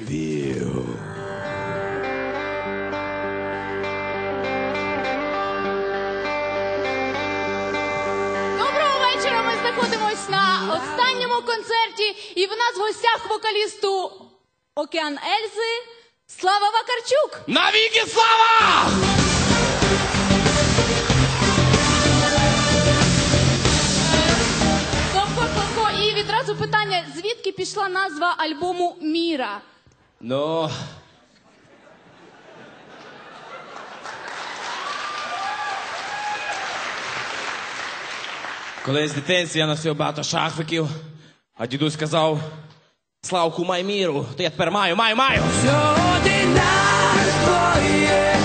Львів. Доброго вечора. Ми знаходимось на останньому концерті, і в нас в гостях вокалісту Океан Ельзи Слава Вакарчук. Навіки слава! Славко, і відразу питання: звідки пішла назва альбому Міра? Ну. Колись в дитинстві я носив багато шахвиків, а дідусь сказав: Славку, май міру, то я тепер маю, маю, маю. Сьогодні наш твоє,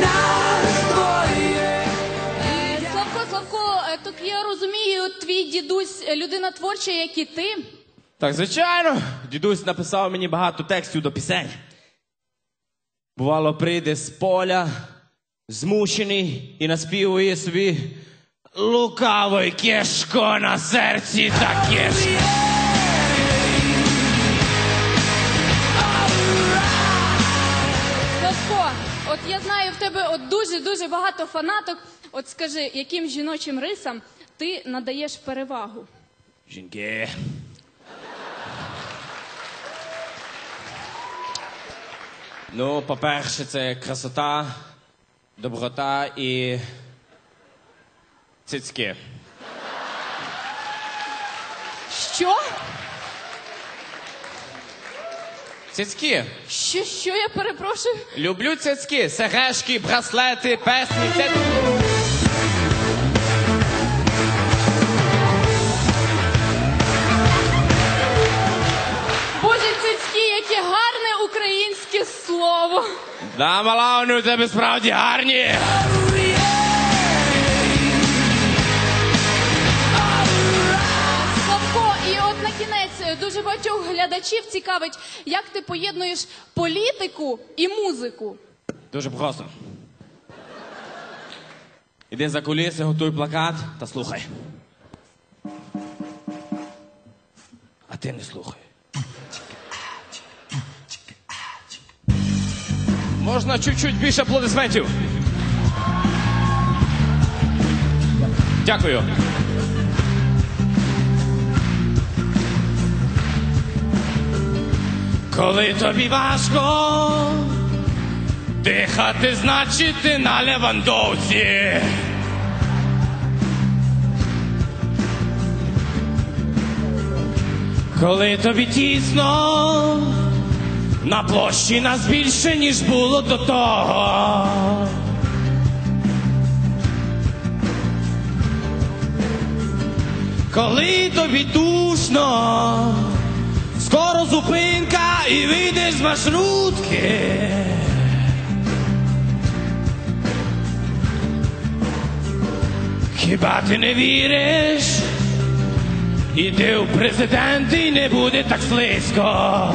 наш твоє. Е, Славко, Славко, е, так я розумію, твій дідусь е, людина творча, як і ти. Так, звичайно, дідусь написав мені багато текстів до пісень. Бувало, прийде з поля, змучений і наспівує собі лукавий кішко на серці та кішко. От я знаю в тебе от дуже-дуже багато фанаток. От скажи, яким жіночим рисам ти надаєш перевагу? Жінки. Ну, по-перше, це красота, доброта і цицьки. Що? Цицьки. Що, що я перепрошую? Люблю цицьки, сережки, браслети, песні. Це... Боже, цицьки, яке гарне українське слово. Да, мала, вони у тебе справді гарні. Славко, і от на кінець е, дуже багатьох глядачів цікавить, як ти поєднуєш політику і музику. Дуже просто. Іди за куліси, готуй плакат та слухай. А ти не слухай. Можна чуть-чуть більше аплодисментів. Дякую. Коли тобі важко, Дихати, значить, ти на левандовці. Коли тобі тісно, на площі нас більше, ніж було до того. Коли тобі душно, скоро зупинка і вийдеш з маршрутки. Хіба ти не віриш? Іди у президенти не буде так слизько.